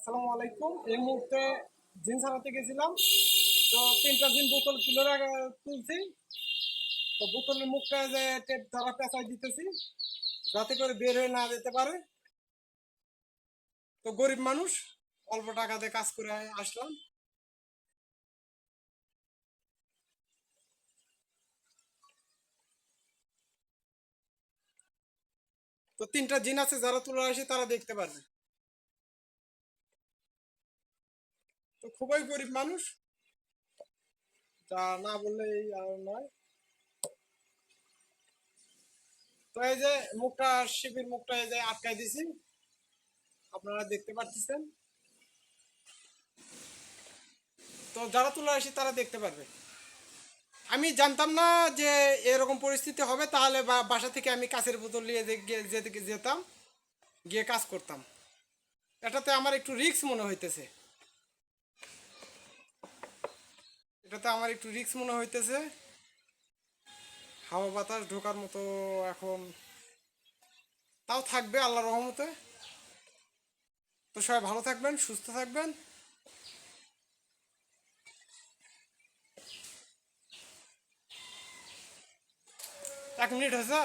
আসসালামু আলাইকুম। এই মুহূর্তে জিন সারাতে গেছিলাম। তো তিনটা দিন বোতল তুলে তুলছি। তো বোতলের মুখটা যে টেপ দ্বারা পেঁচাই দিতেছি, যাতে করে বের হয়ে না যেতে পারে। তো গরিব মানুষ, অল্প টাকাতে কাজ করে আসলাম। তো তিনটা জিন আছে, যারা তুলে আসে তারা দেখতে পারবে। তো খুবই গরিব মানুষ। যা না বললে আর নয়। তো এই যে মুখটা, শিবির মুখটা এই যে আটকাই দিছি। আপনারা দেখতে পাচ্ছেন তো যারা তুলে আসে তারা দেখতে পারবে। আমি জানতাম না যে এরকম পরিস্থিতি হবে, তাহলে বা- বাসা থেকে আমি কাছের বোতল নিয়ে যেতে যেতাম, গিয়ে কাজ করতাম। এটাতে আমার একটু রিস্ক মনে হইতেছে। এটাতে আমার একটু রিস্ক মনে হইতেছে। হাওয়া বাতাস ঢোকার মতো এখন তাও থাকবে আল্লাহ রহমতে। তো সবাই ভালো থাকবেন, সুস্থ থাকবেন। এক মিনিট হয়েছে?